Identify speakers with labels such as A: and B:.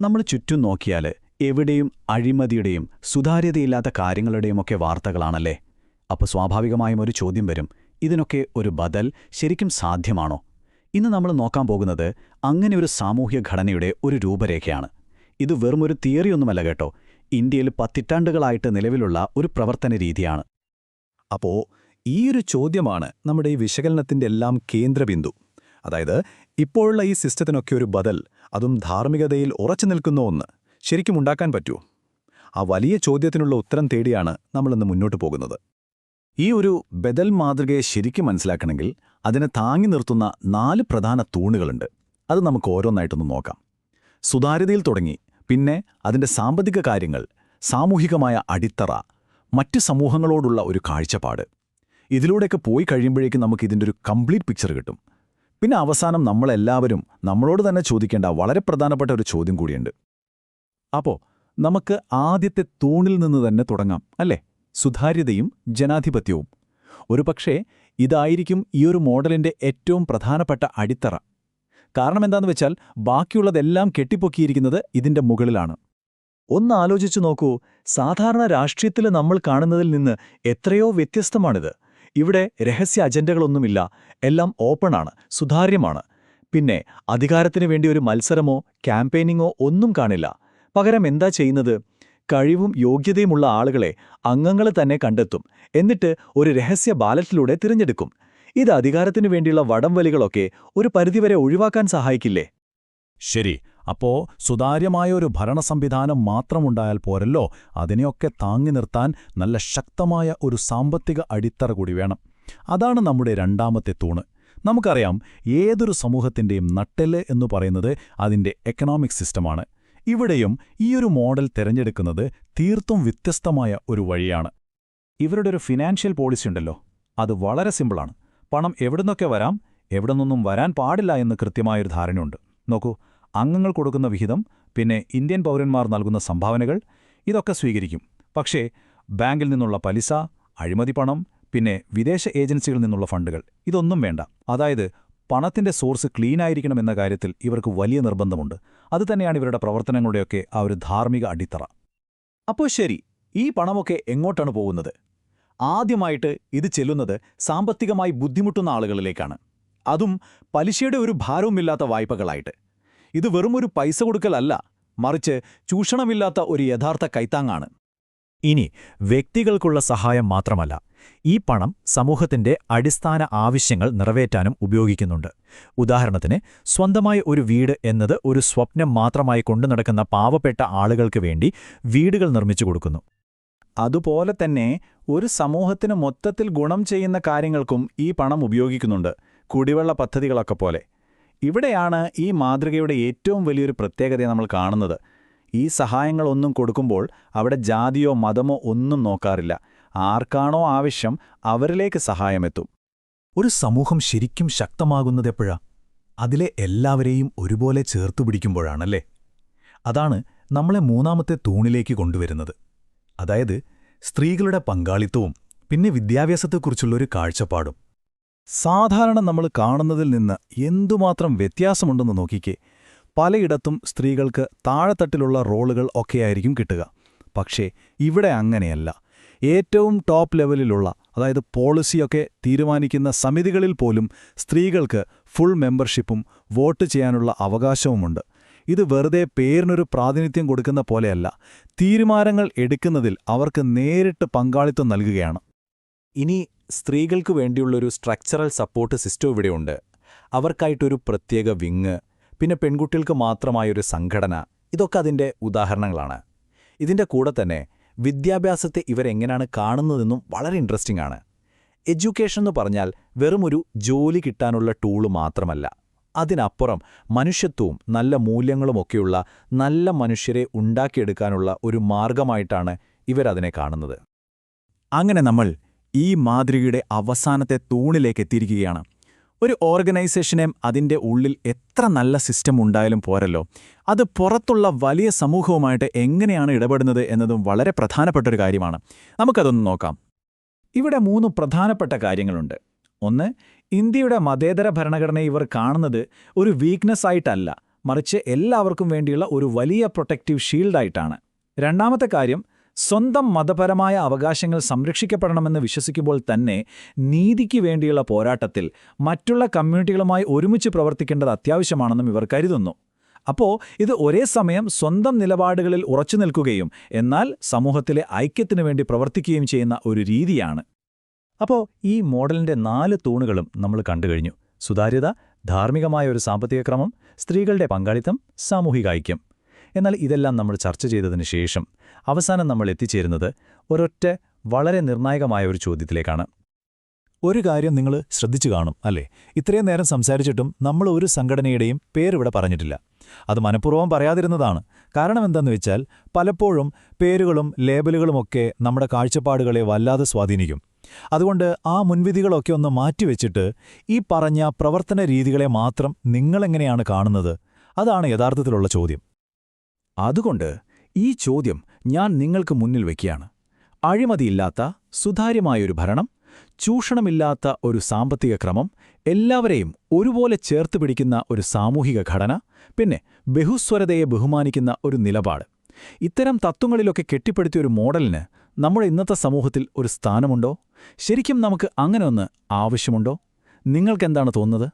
A: നമ്മൾ ചുറ്റും നോക്കിയാൽ എവിടെയും അഴിമതിയുടെയും സുതാര്യതയില്ലാത്ത കാര്യങ്ങളുടെയുമൊക്കെ വാർത്തകളാണല്ലേ? അപ്പോൾ സ്വാഭാവികമായും ഒരു ചോദ്യം വരും. ഇതിനൊക്കെ ഒരു ബദൽ ശരിക്കും സാധ്യമാണോ? ഇന്ന് നമ്മൾ നോക്കാൻ പോകുന്നത് അങ്ങനെ ഒരു സാമൂഹ്യ ഘടനയുടെ ഒരു രൂപരേഖയാണ്. ഇത് വെറുമൊരു തിയറിയൊന്നുമല്ല കേട്ടോ. ഇന്ത്യയിൽ പത്തിറ്റാണ്ടുകളായിട്ട് നിലവിലുള്ള ഒരു പ്രവർത്തന രീതിയാണ്.
B: അപ്പോ ഈയൊരു ചോദ്യമാണ് നമ്മുടെ ഈ വിശകലനത്തിന്റെ എല്ലാം കേന്ദ്രബിന്ദു. അതായത് ഇപ്പോഴുള്ള ഈ സിസ്റ്റത്തിനൊക്കെ ഒരു ബദൽ അതും ധാർമ്മികതയിൽ ഉറച്ചു നിൽക്കുന്ന ഒന്ന്. ശരിക്കും ഉണ്ടാക്കാൻ പറ്റൂ ആ വലിയ ചോദ്യത്തിനുള്ള ഉത്തരം തേടിയാണ് നമ്മളിന്ന് മുന്നോട്ട് പോകുന്നത്. ഈ ഒരു ബദൽ മാതൃകയെ ശരിക്കും മനസ്സിലാക്കണമെങ്കിൽ അതിനെ താങ്ങി നിർത്തുന്ന നാല് പ്രധാന തൂണുകളുണ്ട്. അത് നമുക്ക് ഓരോന്നായിട്ടൊന്ന് നോക്കാം. സുതാര്യതയിൽ തുടങ്ങി പിന്നെ അതിന്റെ സാമ്പത്തിക കാര്യങ്ങൾ സാമൂഹികമായ അടിത്തറ മറ്റ് സമൂഹങ്ങളോടുള്ള ഒരു കാഴ്ചപ്പാട്. ഇതിലൂടെയൊക്കെ പോയി കഴിയുമ്പോഴേക്കും നമുക്ക് ഇതിന്റെ ഒരു കംപ്ലീറ്റ് പിക്ചർ കിട്ടും. പിന്നെ അവസാനം നമ്മളെല്ലാവരും നമ്മളോട് തന്നെ ചോദിക്കേണ്ട വളരെ പ്രധാനപ്പെട്ട ഒരു ചോദ്യം കൂടിയുണ്ട്. അപ്പോ നമുക്ക് ആദ്യത്തെ തൂണിൽ നിന്ന് തന്നെ തുടങ്ങാം അല്ലേ? സുതാര്യതയും ജനാധിപത്യവും. ഒരുപക്ഷേ ഇതായിരിക്കും ഈ ഒരു മോഡലിന്റെ ഏറ്റവും പ്രധാനപ്പെട്ട അടിത്തറ. കാരണം എന്താണെന്ന് വെച്ചാൽ ബാക്കിയുള്ളതെല്ലാം കെട്ടിപ്പൊക്കിയിരിക്കുന്നത് ഇതിന്റെ മുകളിലാണ്. ഒന്ന് ആലോചിച്ചു നോക്കൂ സാധാരണ രാഷ്ട്രീയത്തിൽ നമ്മൾ കാണുന്നതിൽ നിന്ന് എത്രയോ വ്യത്യസ്തമാണിത്. ഇവിടെ രഹസ്യ അജണ്ടകളൊന്നുമില്ല. എല്ലാം ഓപ്പണാണ് സുതാര്യമാണ്. പിന്നെ അധികാരത്തിനു വേണ്ടി ഒരു മത്സരമോ ക്യാമ്പയിനിങ്ങോ ഒന്നും കാണില്ല. പകരം എന്താ ചെയ്യുന്നത്? കഴിവും യോഗ്യതയുമുള്ള ആളുകളെ അംഗങ്ങൾ തന്നെ കണ്ടെത്തും. എന്നിട്ട് ഒരു രഹസ്യ ബാലറ്റിലൂടെ തിരഞ്ഞെടുക്കും. ഇത് അധികാരത്തിനു വേണ്ടിയുള്ള വടംവലികളൊക്കെ ഒരു പരിധിവരെ ഒഴിവാക്കാൻ സഹായിക്കില്ലേ?
C: ശരി അപ്പോ സുതാര്യമായ ഒരു ഭരണ സംവിധാനം മാത്രമുണ്ടായാൽ പോരല്ലോ. അതിനെയൊക്കെ താങ്ങി നിർത്താൻ നല്ല ശക്തമായ ഒരു സാമ്പത്തിക അടിത്തറ കൂടി വേണം. അതാണ് നമ്മുടെ രണ്ടാമത്തെ തൂണ്. നമുക്കറിയാം ഏതൊരു സമൂഹത്തിന്റെയും നട്ടെൽ എന്ന് പറയുന്നത് അതിന്റെ എക്കണോമിക് സിസ്റ്റമാണ് ഇവിടെയും ഈയൊരു മോഡൽ തിരഞ്ഞെടുക്കുന്നത് തീർത്തും വ്യത്യസ്തമായ ഒരു വഴിയാണ്. ഇവരുടെ ഒരു ഫിനാൻഷ്യൽ പോളിസി ഉണ്ടല്ലോ. അത് വളരെ സിമ്പിളാണ് പണം എവിടുന്നൊക്കെ വരാം? എവിടെ നിന്നും വരാൻ പാടില്ല എന്ന് കൃത്യമായൊരു ധാരണയുണ്ട്. നോക്കൂ അംഗങ്ങൾ കൊടുക്കുന്ന വിഹിതം പിന്നെ ഇന്ത്യൻ പൗരന്മാർ നൽകുന്ന സംഭാവനകൾ ഇതൊക്കെ സ്വീകരിക്കും. പക്ഷേ ബാങ്കിൽ നിന്നുള്ള പലിശ അഴിമതി പണം പിന്നെ വിദേശ ഏജൻസികളിൽ നിന്നുള്ള ഫണ്ടുകൾ ഇതൊന്നും വേണ്ട. അതായത് പണത്തിന്റെ സോഴ്സ് ക്ലീൻ ആയിരിക്കണം എന്ന കാര്യത്തിൽ ഇവർക്ക് വലിയ നിർബന്ധമുണ്ട്. അതുതന്നെയാണ് ഇവരുടെ പ്രവർത്തനങ്ങളുടെയൊക്കെ ആ ഒരു ധാർമ്മിക അടിത്തറ.
B: അപ്പോൾ ശരി ഈ പണമൊക്കെ എങ്ങോട്ടാണ് പോകുന്നത്? ആദ്യമായിട്ട് ഇത് ചെല്ലുന്നത് സാമ്പത്തികമായി ബുദ്ധിമുട്ടുന്ന ആളുകളിലേക്കാണ്. അതും പലിശയുടെ ഒരു ഭാരവുമില്ലാത്ത വായ്പകളായിട്ട്. ഇത് വെറുമൊരു പൈസ കൊടുക്കലല്ല മറിച്ച് ചൂഷണമില്ലാത്ത ഒരു യഥാർത്ഥ കൈത്താങ്ങാണ്.
C: ഇനി വ്യക്തികൾക്കുള്ള സഹായം മാത്രമല്ല ഈ പണം സമൂഹത്തിന്റെ അടിസ്ഥാന ആവശ്യങ്ങൾ നിറവേറ്റാനും ഉപയോഗിക്കുന്നുണ്ട്. ഉദാഹരണത്തിന് സ്വന്തമായ ഒരു വീട് എന്നത് ഒരു സ്വപ്നം മാത്രമായി കൊണ്ടുനടക്കുന്ന പാവപ്പെട്ട ആളുകൾക്ക് വേണ്ടി വീടുകൾ നിർമ്മിച്ചു കൊടുക്കുന്നു.
B: അതുപോലെ തന്നെ ഒരു സമൂഹത്തിന് മൊത്തത്തിൽ ഗുണം ചെയ്യുന്ന കാര്യങ്ങൾക്കും ഈ പണം ഉപയോഗിക്കുന്നുണ്ട് കുടിവെള്ള പദ്ധതികളൊക്കെ പോലെ. ഇവിടെയാണ് ഈ മാതൃകയുടെ ഏറ്റവും വലിയൊരു പ്രത്യേകത നമ്മൾ കാണുന്നത്. ഈ സഹായങ്ങളൊന്നും കൊടുക്കുമ്പോൾ അവിടെ ജാതിയോ മതമോ ഒന്നും നോക്കാറില്ല. ആർക്കാണോ ആവശ്യം അവരിലേക്ക് സഹായമെത്തും.
C: ഒരു സമൂഹം ശരിക്കും ശക്തമാകുന്നതെപ്പോഴാ അതിലെ എല്ലാവരെയും ഒരുപോലെ ചേർത്തു പിടിക്കുമ്പോഴാണല്ലേ? അതാണ് നമ്മളെ മൂന്നാമത്തെ തൂണിലേക്ക് കൊണ്ടുവരുന്നത്. അതായത് സ്ത്രീകളുടെ പങ്കാളിത്തവും പിന്നെ വിദ്യാഭ്യാസത്തെക്കുറിച്ചുള്ളൊരു കാഴ്ചപ്പാടും.
B: സാധാരണ നമ്മൾ കാണുന്നതിൽ നിന്ന് എന്തുമാത്രം വ്യത്യാസമുണ്ടെന്ന് നോക്കിക്കേ പലയിടത്തും സ്ത്രീകൾക്ക് താഴെത്തട്ടിലുള്ള റോളുകൾ ഒക്കെയായിരിക്കും കിട്ടുക. പക്ഷേ ഇവിടെ അങ്ങനെയല്ല. ഏറ്റവും ടോപ്പ് ലെവലിലുള്ള അതായത് പോളിസിയൊക്കെ തീരുമാനിക്കുന്ന സമിതികളിൽ പോലും സ്ത്രീകൾക്ക് ഫുൾ മെമ്പർഷിപ്പും വോട്ട് ചെയ്യാനുള്ള അവകാശവുമുണ്ട്. ഇത് വെറുതെ പേരിനൊരു പ്രാതിനിധ്യം കൊടുക്കുന്ന പോലെയല്ല. തീരുമാനങ്ങൾ എടുക്കുന്നതിൽ അവർക്ക് നേരിട്ട് പങ്കാളിത്തം നൽകുകയാണ്. ഇനി സ്ത്രീകൾക്ക് വേണ്ടിയുള്ളൊരു സ്ട്രക്ചറൽ സപ്പോർട്ട് സിസ്റ്റം ഇവിടെയുണ്ട്. അവർക്കായിട്ടൊരു പ്രത്യേക വിങ് പിന്നെ പെൺകുട്ടികൾക്ക് മാത്രമായൊരു സംഘടന. ഇതൊക്കെ അതിന്റെ ഉദാഹരണങ്ങളാണ്. ഇതിന്റെ കൂടെ തന്നെ വിദ്യാഭ്യാസത്തെ ഇവരെങ്ങനെയാണ് കാണുന്നതെന്നും വളരെ ഇൻട്രസ്റ്റിംഗ് ആണ്. എഡ്യൂക്കേഷൻ എന്ന് പറഞ്ഞാൽ വെറുമൊരു ജോലി കിട്ടാനുള്ള ടൂൾ മാത്രമല്ല. അതിനപ്പുറം മനുഷ്യത്വവും നല്ല മൂല്യങ്ങളുമൊക്കെയുള്ള നല്ല മനുഷ്യരെ ഉണ്ടാക്കിയെടുക്കാനുള്ള ഒരു മാർഗമായിട്ടാണ് ഇവരതിനെ കാണുന്നത്. അങ്ങനെ നമ്മൾ ഈ മാതൃകയുടെ അവസാനത്തെ തൂണിലേക്ക് എത്തിയിരിക്കുകയാണ്. ഒരു ഓർഗനൈസേഷനെ അതിന്റെ ഉള്ളിൽ എത്ര നല്ല സിസ്റ്റം ഉണ്ടായാലും പോരല്ലോ. അത് പുറത്തുള്ള വലിയ സമൂഹവുമായിട്ട് എങ്ങനെയാണ് ഇടപെടുന്നത് എന്നതും വളരെ പ്രധാനപ്പെട്ട ഒരു കാര്യമാണ്. നമുക്കതൊന്ന് നോക്കാം. ഇവിടെ മൂന്ന് പ്രധാനപ്പെട്ട കാര്യങ്ങളുണ്ട്. ഒന്ന് ഇന്ത്യയുടെ മതേതര ഭരണഘടനയെ ഇവർ കാണുന്നത് ഒരു വീക്ക്നെസ് ആയിട്ടല്ല.
D: മറിച്ച് എല്ലാവർക്കും വേണ്ടിയുള്ള ഒരു വലിയ പ്രൊട്ടക്റ്റീവ് ഷീൽഡായിട്ടാണ് രണ്ടാമത്തെ കാര്യം സ്വന്തം മതപരമായ അവകാശങ്ങൾ സംരക്ഷിക്കപ്പെടണമെന്ന് വിശ്വസിക്കുമ്പോൾ തന്നെ നീതിക്ക് വേണ്ടിയുള്ള പോരാട്ടത്തിൽ മറ്റുള്ള കമ്മ്യൂണിറ്റികളുമായി ഒരുമിച്ച് പ്രവർത്തിക്കേണ്ടത് അത്യാവശ്യമാണെന്നും ഇവർ കരുതുന്നു. അപ്പോൾ ഇത് ഒരേ സമയം സ്വന്തം നിലപാടുകളിൽ ഉറച്ചു നിൽക്കുകയും എന്നാൽ സമൂഹത്തിലെ ഐക്യത്തിനു വേണ്ടി പ്രവർത്തിക്കുകയും ചെയ്യുന്ന ഒരു രീതിയാണ്. അപ്പോൾ ഈ മോഡലിന്റെ നാല് തൂണുകളും നമ്മൾ കണ്ടുകഴിഞ്ഞു സുതാര്യത ധാർമ്മികമായ ഒരു സാമ്പത്തിക ക്രമം സ്ത്രീകളുടെ പങ്കാളിത്തം സാമൂഹിക ഐക്യം. എന്നാൽ ഇതെല്ലാം നമ്മൾ ചർച്ച ചെയ്തതിന് ശേഷം അവസാനം നമ്മൾ എത്തിച്ചേരുന്നത് ഒരൊറ്റ വളരെ നിർണായകമായ ഒരു ചോദ്യത്തിലേക്കാണ്.
C: ഒരു കാര്യം നിങ്ങൾ ശ്രദ്ധിച്ചു കാണും അല്ലേ? ഇത്രയും നേരം സംസാരിച്ചിട്ടും നമ്മൾ ഒരു സംഘടനയുടെയും പേരിവിടെ പറഞ്ഞിട്ടില്ല. അത് മനഃപൂർവം പറയാതിരുന്നതാണ്. കാരണം എന്താന്ന് വെച്ചാൽ പലപ്പോഴും പേരുകളും ലേബലുകളുമൊക്കെ നമ്മുടെ കാഴ്ചപ്പാടുകളെ വല്ലാതെ സ്വാധീനിക്കും. അതുകൊണ്ട് ആ മുൻവിധികളൊക്കെ ഒന്ന് മാറ്റിവെച്ചിട്ട് ഈ പറഞ്ഞ പ്രവർത്തന രീതികളെ മാത്രം നിങ്ങളെങ്ങനെയാണ് കാണുന്നത്? അതാണ് യഥാർത്ഥത്തിലുള്ള ചോദ്യം.
D: അതുകൊണ്ട് ഈ ചോദ്യം ഞാൻ നിങ്ങൾക്ക് മുന്നിൽ വയ്ക്കുകയാണ് അഴിമതിയില്ലാത്ത സുതാര്യമായൊരു ഭരണം ചൂഷണമില്ലാത്ത ഒരു സാമ്പത്തിക ക്രമം എല്ലാവരെയും ഒരുപോലെ ചേർത്ത് പിടിക്കുന്ന ഒരു സാമൂഹിക ഘടന പിന്നെ ബഹുസ്വരതയെ ബഹുമാനിക്കുന്ന ഒരു നിലപാട്. ഇത്തരം തത്വങ്ങളിലൊക്കെ കെട്ടിപ്പടുത്തിയ ഒരു മോഡലിന് നമ്മുടെ ഇന്നത്തെ സമൂഹത്തിൽ ഒരു സ്ഥാനമുണ്ടോ? ശരിക്കും നമുക്ക് അങ്ങനെ ഒന്ന് ആവശ്യമുണ്ടോ? നിങ്ങൾക്കെന്താണ് തോന്നുന്നത്?